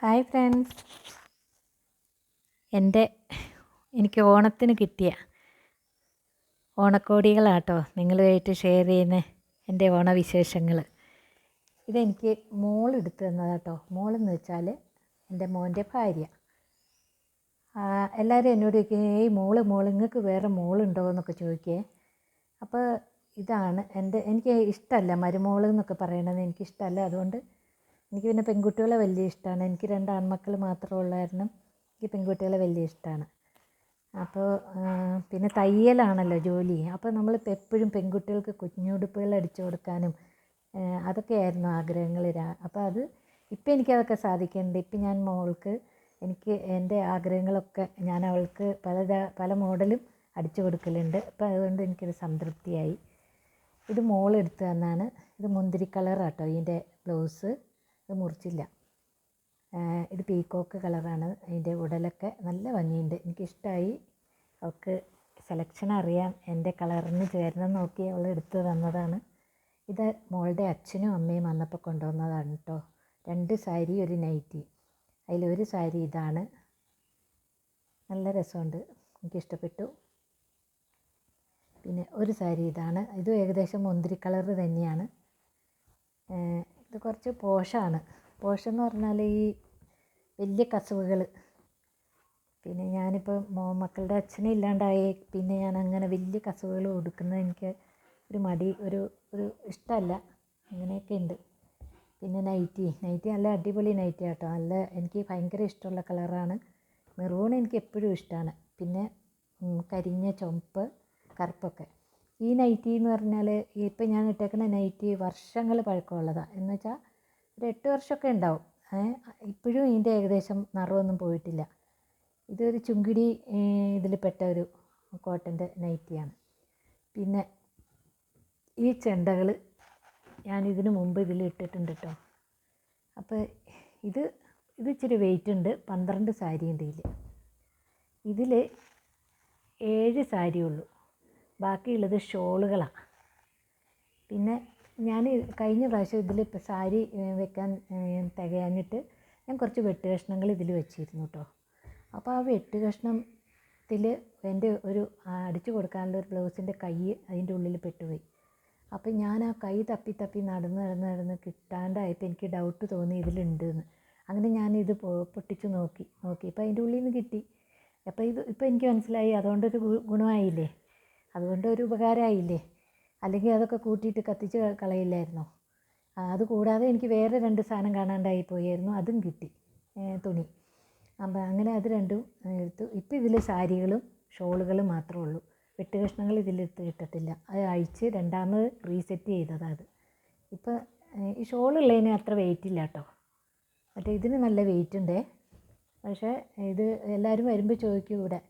Hi friends. എന്റെ എനിക്ക് ഓണത്തിന് കിട്ടിയ ഓണക്കോടികളാട്ടോ നിങ്ങളുമായിട്ട് ഷെയർ ചെയ്യുന്ന എന്റെ ഓണവിശേഷങ്ങൾ ഇതെനിക്ക് മോൾ എടുത്തു തന്നതാട്ടോ. മോളെന്ന് വെച്ചാൽ എന്റെ മോന്റെ ഭാര്യ. എല്ലാവരും എന്നോട് ചോദിക്കും ഈ മോൾ മോൾ നിങ്ങൾക്ക് വേറെ മോളുണ്ടോ? എന്നൊക്കെ ചോദിക്കേ. അപ്പോൾ ഇതാണ് എന്റെ എനിക്ക് ഇഷ്ടമല്ല മരുമോൾ എന്നൊക്കെ പറയണത് എനിക്കിഷ്ടമല്ല അതുകൊണ്ട് എനിക്ക് പിന്നെ പെൺകുട്ടികളെ വലിയ ഇഷ്ടമാണ്. എനിക്ക് രണ്ട് ആൺമക്കൾ മാത്രമേ ഉള്ളായിരുന്നു. എനിക്ക് പെൺകുട്ടികളെ വലിയ ഇഷ്ടമാണ്. അപ്പോൾ പിന്നെ തയ്യലാണല്ലോ ജോലി. അപ്പോൾ നമ്മൾ എപ്പോഴും പെൺകുട്ടികൾക്ക് കുഞ്ഞുടുപ്പുകൾ അടിച്ചു കൊടുക്കാനും അതൊക്കെയായിരുന്നു ആഗ്രഹങ്ങൾ. അപ്പോൾ അത് ഇപ്പം എനിക്കതൊക്കെ സാധിക്കുന്നുണ്ട്. ഇപ്പം ഞാൻ മോൾക്ക് എനിക്ക് എന്റെ ആഗ്രഹങ്ങളൊക്കെ ഞാൻ അവൾക്ക് പല പല മോഡലും അടിച്ചു കൊടുക്കലുണ്ട്. അപ്പോൾ അതുകൊണ്ട് എനിക്കൊരു സംതൃപ്തിയായി. ഇത് മോൾ എടുത്തു തന്നാണ്. ഇത് മുന്തിരി കളറാട്ടോ ഇതിന്റെ ബ്ലൗസ്. ഇത് മുറിച്ചില്ല. ഇത് പീക്കോക്ക് കളറാണ് അതിന്റെ ഉടലൊക്കെ നല്ല ഭംഗിയുണ്ട്. എനിക്കിഷ്ടമായി അവൾക്ക് സെലക്ഷൻ അറിയാം. എന്റെ കളറിന് ചേരണം നോക്കി അവൾ എടുത്തു തന്നതാണ്. ഇത് മോളുടെ അച്ഛനും അമ്മയും വന്നപ്പോൾ കൊണ്ടുവന്നതാണ് കേട്ടോ രണ്ട് സാരി ഒരു നൈറ്റി അതിലൊരു സാരി ഇതാണ്. നല്ല രസമുണ്ട്. എനിക്കിഷ്ടപ്പെട്ടു. പിന്നെ ഒരു സാരി ഇതാണ്. ഇതും ഏകദേശം മുന്തിരി കളർ തന്നെയാണ്. ഏഹ് ഇത് കുറച്ച് പോഷാണ്. പോഷെന്ന് പറഞ്ഞാൽ ഈ വലിയ കസവുകൾ പിന്നെ ഞാനിപ്പോൾ മക്കളുടെ അച്ഛനെ ഇല്ലാണ്ടായി. പിന്നെ ഞാൻ അങ്ങനെ വലിയ കസവുകൾ കൊടുക്കുന്നത് എനിക്ക് ഒരു മടി ഒരു ഒരു ഇഷ്ടമല്ല അങ്ങനെയൊക്കെ ഉണ്ട് പിന്നെ നൈറ്റി. നൈറ്റി നല്ല അടിപൊളി നൈറ്റി ആട്ടോ നല്ല എനിക്ക് ഭയങ്കര ഇഷ്ടമുള്ള കളറാണ്. മെറൂൺ എനിക്ക് എപ്പോഴും ഇഷ്ടമാണ് പിന്നെ കരിഞ്ഞ ചുമപ്പ് കറുപ്പൊക്കെ. ഈ നൈറ്റി എന്ന് പറഞ്ഞാൽ ഇപ്പം ഞാൻ ഇട്ടേക്കുന്ന നൈറ്റി വർഷങ്ങൾ പഴക്കമുള്ളതാണ് എന്ന് വെച്ചാൽ ഒരു എട്ട് വർഷമൊക്കെ ഉണ്ടാവും. ഇപ്പോഴും ഇതിന്റെ ഏകദേശം നിറമൊന്നും പോയിട്ടില്ല. ഇതൊരു ചുങ്കിടി ഇതിൽ പെട്ട ഒരു കോട്ടന്റെ നൈറ്റിയാണ് പിന്നെ ഈ ചെണ്ടകൾ ഞാൻ ഇതിനു മുമ്പ് ഇതിൽ ഇട്ടിട്ടുണ്ട് കേട്ടോ അപ്പോൾ ഇത് ഇത് ഇച്ചിരി വെയിറ്റ് ഉണ്ട്. പന്ത്രണ്ട് സാരി ഉണ്ട് ഇതിൽ ഇതിൽ ഏഴ് സാരി ഉള്ളൂ. ബാക്കിയുള്ളത് ഷോളുകളാണ് പിന്നെ ഞാൻ കഴിഞ്ഞ പ്രാവശ്യം ഇതിൽ ഇപ്പോൾ സാരി വെക്കാൻ തികയാഞ്ഞിട്ട് ഞാൻ കുറച്ച് വെട്ട് കഷ്ണങ്ങൾ ഇതിൽ വെച്ചിരുന്നു കേട്ടോ അപ്പോൾ ആ വെട്ട് കഷ്ണത്തിൽ എന്റെ ഒരു അടിച്ചു കൊടുക്കാനുള്ള ഒരു ബ്ലൗസിന്റെ കൈ അതിന്റെ ഉള്ളിൽ പെട്ടുപോയി. അപ്പോൾ ഞാൻ ആ കൈ തപ്പി തപ്പി നടന്ന് നടന്ന് നടന്ന് കിട്ടാണ്ടായപ്പോൾ എനിക്ക് ഡൗട്ട് തോന്നി ഇതിലുണ്ടെന്ന്. അങ്ങനെ ഞാൻ ഇത് പൊട്ടിച്ച് നോക്കി നോക്കി. അപ്പോൾ അതിന്റെ ഉള്ളിൽ നിന്ന് കിട്ടി. അപ്പോൾ ഇത് ഇപ്പോൾ എനിക്ക് മനസ്സിലായി. അതുകൊണ്ടൊരു ഗുണമായില്ലേ? അതുകൊണ്ട് ഒരു ഉപകാരമായില്ലേ അല്ലെങ്കിൽ അതൊക്കെ കൂട്ടിയിട്ട് കത്തിച്ച് കളയില്ലായിരുന്നോ? അതുകൂടാതെ അത് കൂടാതെ എനിക്ക് വേറെ രണ്ട് സാധനം കാണാണ്ടായി പോയായിരുന്നു. അതും കിട്ടി. തുണി. അപ്പം അങ്ങനെ അത് രണ്ടും എടുത്തു. ഇപ്പം ഇതിൽ സാരികളും ഷോളുകളും മാത്രമേ ഉള്ളൂ. വെട്ട് കഷ്ണങ്ങൾ ഇതിലെടുത്ത് കിട്ടത്തില്ല. അത് അഴിച്ച് രണ്ടാമത് റീസെറ്റ് ചെയ്തതാണ് അത്. ഇപ്പോൾ ഈ ഷോളുള്ളതിന് അത്ര വെയിറ്റ് ഇല്ല കേട്ടോ മറ്റേ ഇതിന് നല്ല വെയിറ്റ് ഉണ്ടേ പക്ഷേ ഇത് എല്ലാവരും വരുമ്പോൾ ചോദിക്കും ഇവിടെ.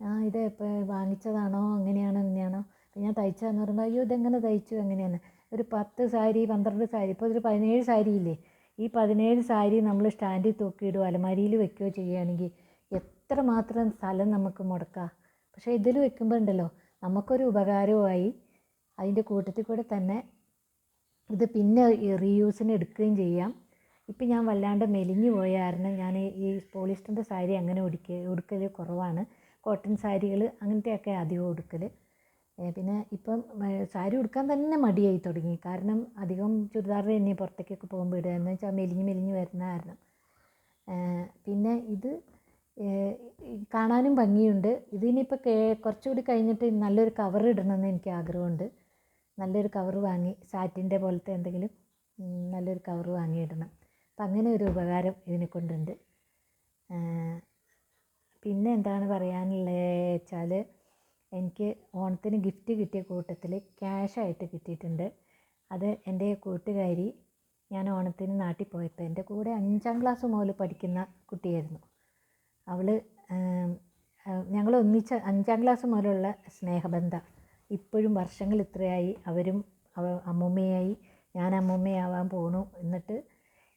ആ ഇത് ഇപ്പോൾ വാങ്ങിച്ചതാണോ? അങ്ങനെയാണോ? ഇങ്ങനെയാണോ? ഞാൻ തയ്ച്ചതെന്ന് പറയുമ്പോൾ അയ്യോ ഇതെങ്ങനെ തയ്ച്ചു? എങ്ങനെയാണ്? ഒരു പത്ത് സാരി പന്ത്രണ്ട് സാരി ഇപ്പോൾ ഒരു പതിനേഴ് സാരി ഇല്ലേ? ഈ പതിനേഴ് സാരി നമ്മൾ സ്റ്റാൻഡിൽ തൂക്കിയിടുകയോ അലമാരിയിൽ വെക്കുകയോ ചെയ്യുകയാണെങ്കിൽ എത്ര മാത്രം സ്ഥലം നമുക്ക് മുടക്കാം. പക്ഷേ ഇതിൽ വെക്കുമ്പോൾ ഉണ്ടല്ലോ നമുക്കൊരു ഉപകാരവുമായി അതിന്റെ കൂട്ടത്തിൽ കൂടെ തന്നെ ഇത് പിന്നെ റീയൂസിന് എടുക്കുകയും ചെയ്യാം. ഇപ്പം ഞാൻ വല്ലാണ്ട് മെലിഞ്ഞു പോയ കാരണം ഞാൻ ഈ പോളിസ്റ്ററിന്റെ സാരി അങ്ങനെ ഉടുക്ക ഉടുക്കൽ കുറവാണ്. കോട്ടൺ സാരികൾ അങ്ങനത്തെയൊക്കെ അധികം ഉടുക്കൽ പിന്നെ ഇപ്പം സാരി ഉടുക്കാൻ തന്നെ മടിയായി തുടങ്ങി. കാരണം അധികം ചുരിദാർ തന്നെ പുറത്തേക്കൊക്കെ പോകുമ്പോൾ ഇടുക എന്ന് വെച്ചാൽ മെലിഞ്ഞ് മെലിഞ്ഞ് വരുന്ന കാരണം. പിന്നെ ഇത് കാണാനും ഭംഗിയുണ്ട്. ഇതിനിപ്പോൾ കേ കുറച്ചുകൂടി കഴിഞ്ഞിട്ട് നല്ലൊരു കവർ ഇടണമെന്ന് എനിക്ക് ആഗ്രഹമുണ്ട്. നല്ലൊരു കവർ വാങ്ങി സാറ്റിന്റെ പോലത്തെ എന്തെങ്കിലും നല്ലൊരു കവർ വാങ്ങിയിടണം. അപ്പം അങ്ങനെ ഒരു ഉപകാരം ഇതിനെ കൊണ്ടുണ്ട് ആ, പിന്നെ എന്താണ് പറയാനുള്ളത് വെച്ചാൽ എനിക്ക് ഓണത്തിന് ഗിഫ്റ്റ് കിട്ടിയ കൂട്ടത്തിൽ ക്യാഷായിട്ട് കിട്ടിയിട്ടുണ്ട്. അത് എന്റെ കൂട്ടുകാരി ഞാൻ ഓണത്തിന് നാട്ടിൽ പോയപ്പോൾ എന്റെ കൂടെ അഞ്ചാം ക്ലാസ് മുതൽ പഠിക്കുന്ന കുട്ടിയായിരുന്നു. അവൾ ഞങ്ങൾ ഒന്നിച്ച് അഞ്ചാം ക്ലാസ് മുതലുള്ള സ്നേഹബന്ധം. ഇപ്പോഴും വർഷങ്ങൾ ഇത്രയായി അവരും അവ അമ്മൂമ്മയായി ഞാൻ അമ്മൂമ്മയാവാൻ പോണു. എന്നിട്ട്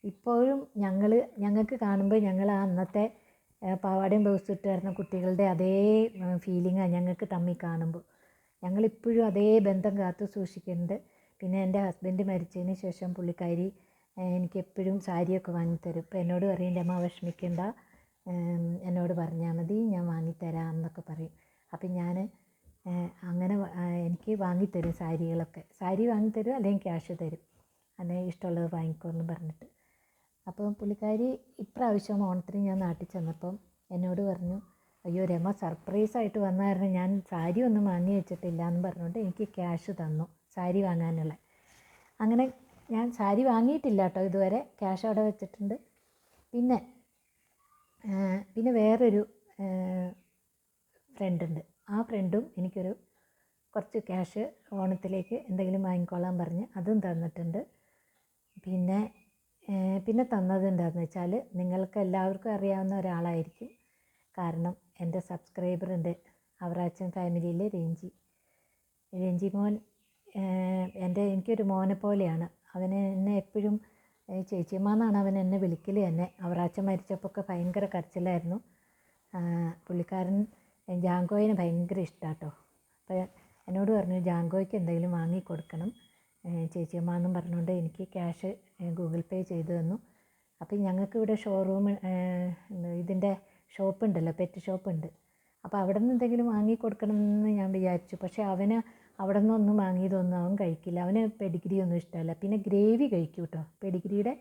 ഇപ്പോഴും ഞങ്ങൾ ഞങ്ങൾക്ക് കാണുമ്പോൾ ഞങ്ങൾ ആ അന്നത്തെ പാവാടയും ബ്ലൗസ് ഇട്ട് വരുന്ന കുട്ടികളുടെ അതേ ഫീലിംഗാണ് ഞങ്ങൾക്ക് തമ്മിൽ കാണുമ്പോൾ ഞങ്ങളിപ്പോഴും അതേ ബന്ധം കാത്തു സൂക്ഷിക്കുന്നുണ്ട്. പിന്നെ എന്റെ ഹസ്ബൻഡ് മരിച്ചതിന് ശേഷം പുള്ളിക്കാരി എനിക്ക് എപ്പോഴും സാരിയൊക്കെ വാങ്ങിത്തരും ഇപ്പം എന്നോട് പറയും എന്റെ അമ്മ വിഷമിക്കണ്ട. എന്നോട് പറഞ്ഞാൽ മതി ഞാൻ വാങ്ങിത്തരാം എന്നൊക്കെ പറയും. അപ്പം ഞാൻ അങ്ങനെ എനിക്ക് വാങ്ങിത്തരും സാരികളൊക്കെ. സാരി വാങ്ങിത്തരും അല്ലെങ്കിൽ ക്യാഷ് തരും. അങ്ങനെ ഇഷ്ടമുള്ളത് വാങ്ങിക്കോ എന്ന് പറഞ്ഞിട്ട്. അപ്പോൾ പുള്ളിക്കാരി ഇപ്രാവശ്യം ഓണത്തിന് ഞാൻ നാട്ടിൽ ചെന്നപ്പം എന്നോട് പറഞ്ഞു അയ്യോ രമ സർപ്രൈസ് ആയിട്ട് കാരണം ഞാൻ സാരി ഒന്നും വാങ്ങി വെച്ചിട്ടില്ല എന്ന് പറഞ്ഞുകൊണ്ട് എനിക്ക് ക്യാഷ് തന്നു സാരി വാങ്ങാനുള്ള. അങ്ങനെ ഞാൻ സാരി വാങ്ങിയിട്ടില്ല കേട്ടോ ഇതുവരെ ക്യാഷ് അവിടെ വെച്ചിട്ടുണ്ട്. പിന്നെ പിന്നെ വേറൊരു ഫ്രണ്ട് ഉണ്ട്. ആ ഫ്രണ്ടും എനിക്കൊരു കുറച്ച് ക്യാഷ് ഓണത്തിലേക്ക് എന്തെങ്കിലും വാങ്ങിക്കോളാൻ പറഞ്ഞ് അതും തന്നിട്ടുണ്ട്. പിന്നെ പിന്നെ തന്നത് എന്താണെന്ന് വെച്ചാൽ നിങ്ങൾക്ക് എല്ലാവർക്കും അറിയാവുന്ന ഒരാളായിരിക്കും. കാരണം എന്റെ സബ്സ്ക്രൈബറുണ്ട് അവറാച്ചൻ ഫാമിലിയിലെ രഞ്ജി. രഞ്ജി മോൻ എന്റെ എനിക്കൊരു മോനെ പോലെയാണ്. അവന് എന്നെ എപ്പോഴും ചേച്ചിമാന്നാണ് അവൻ എന്നെ വിളിക്കൽ തന്നെ. അവറാച്ചൻ മരിച്ചപ്പോൾ ഒക്കെ ഭയങ്കര കരച്ചിലായിരുന്നു. പുള്ളിക്കാരൻ ജാങ്കോയിന് ഭയങ്കര ഇഷ്ടമാണ് കേട്ടോ അപ്പോൾ എന്നോട് പറഞ്ഞു ജാങ്കോയ്ക്ക് എന്തെങ്കിലും വാങ്ങി കൊടുക്കണം ചേച്ചിയമ്മ എന്നും പറഞ്ഞുകൊണ്ട് എനിക്ക് ക്യാഷ് ഗൂഗിൾ പേ ചെയ്തു തന്നു. അപ്പം ഞങ്ങൾക്ക് ഇവിടെ ഷോറൂം ഇതിന്റെ ഷോപ്പ് ഉണ്ടല്ലോ പെറ്റ് ഷോപ്പ് ഉണ്ട് അപ്പോൾ അവിടെ നിന്ന് എന്തെങ്കിലും വാങ്ങി കൊടുക്കണമെന്ന് ഞാൻ വിചാരിച്ചു. പക്ഷേ അവന് അവിടെ നിന്നൊന്നും വാങ്ങിയതൊന്നും അവൻ കഴിക്കില്ല. അവന് പെഡിഗ്രി ഒന്നും ഇഷ്ടമല്ല. പിന്നെ ഗ്രേവി കഴിക്കും കേട്ടോ പെഡിഗ്രിയുടെ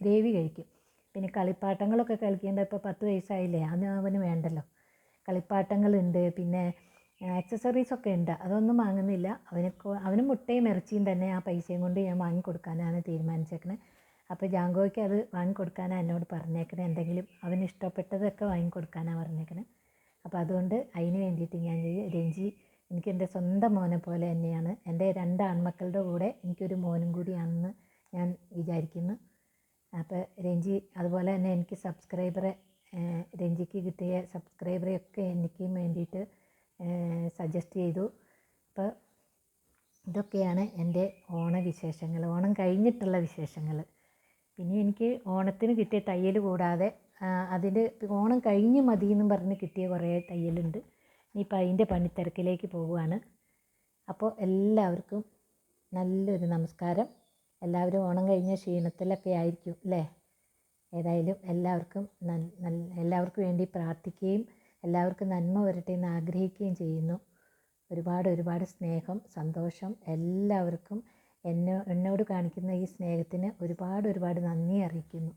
ഗ്രേവി കഴിക്കും. പിന്നെ കളിപ്പാട്ടങ്ങളൊക്കെ കളിക്കേണ്ട ഇപ്പോൾ പത്ത് വയസ്സായില്ലേ അന്ന് അവന് വേണ്ടല്ലോ. കളിപ്പാട്ടങ്ങളുണ്ട്. പിന്നെ ആക്സസറീസ് ഒക്കെ ഉണ്ട്. അതൊന്നും വാങ്ങുന്നില്ല. അവന് അവന് മുട്ടയും ഇറച്ചിയും തന്നെ ആ പൈസയും കൊണ്ട് ഞാൻ വാങ്ങിക്കൊടുക്കാനാണ് തീരുമാനിച്ചേക്കണേ. അപ്പോൾ ജാങ്കോയ്ക്ക് അത് വാങ്ങിക്കൊടുക്കാനാണ് എന്നോട് പറഞ്ഞേക്കണേ. എന്തെങ്കിലും അവന് ഇഷ്ടപ്പെട്ടതൊക്കെ വാങ്ങിക്കൊടുക്കാനാണ് പറഞ്ഞേക്കണേ. അപ്പോൾ അതുകൊണ്ട് അതിന് വേണ്ടിയിട്ട് ഞാൻ രഞ്ജി എനിക്ക് എന്റെ സ്വന്തം മോനെ പോലെ തന്നെയാണ്. എന്റെ രണ്ട് ആൺമക്കളുടെ കൂടെ എനിക്കൊരു മോനും കൂടിയാണെന്ന് ഞാൻ വിചാരിക്കുന്നു. അപ്പോൾ രഞ്ജി അതുപോലെ തന്നെ എനിക്ക് സബ്സ്ക്രൈബറെ രഞ്ജിക്ക് കിട്ടിയ സബ്സ്ക്രൈബറെയൊക്കെ എനിക്കും വേണ്ടിയിട്ട് സജസ്റ്റ് ചെയ്തു. അപ്പോൾ ഇതൊക്കെയാണ് എന്റെ ഓണവിശേഷങ്ങൾ. ഓണം കഴിഞ്ഞിട്ടുള്ള വിശേഷങ്ങൾ. പിന്നെ എനിക്ക് ഓണത്തിന് കിട്ടിയ തയ്യൽ കൂടാതെ അതിന്റെ ഓണം കഴിഞ്ഞ് മതി എന്നും പറഞ്ഞ് കിട്ടിയ കുറേ തയ്യലുണ്ട്. ഇനിയിപ്പോൾ അതിന്റെ പണിത്തിരക്കിലേക്ക് പോവുകയാണ്. അപ്പോൾ എല്ലാവർക്കും നല്ലൊരു നമസ്കാരം. എല്ലാവരും ഓണം കഴിഞ്ഞ ക്ഷീണത്തിലൊക്കെ ആയിരിക്കും അല്ലേ? ഏതായാലും എല്ലാവർക്കും എല്ലാവർക്കും വേണ്ടി പ്രാർത്ഥിക്കുകയും എല്ലാവർക്കും നന്മ വരട്ടെ എന്ന് ആഗ്രഹിക്കുകയും ചെയ്യുന്നു. ഒരുപാട് ഒരുപാട് സ്നേഹം സന്തോഷം. എല്ലാവർക്കും എന്നെ എന്നോട് കാണിക്കുന്ന ഈ സ്നേഹത്തിന് ഒരുപാട് ഒരുപാട് നന്ദി അറിയിക്കുന്നു.